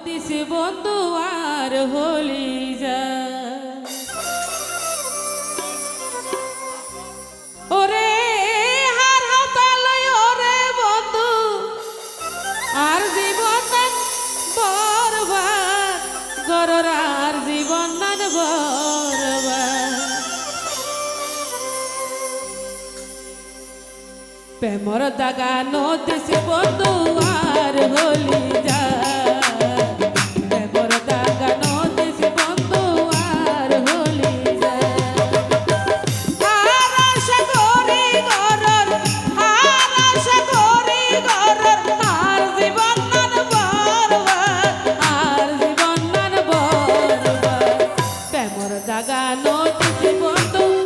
নদীস বন্ধু আর হলি যা। ওরে হার হাতালয়, ওরে বন্ধু, আর জীবন বরবাদ, গরর আর জীবন বরবাদ। প্রেমর দাগা নদীস বন্ধু আর হলি জীবন তো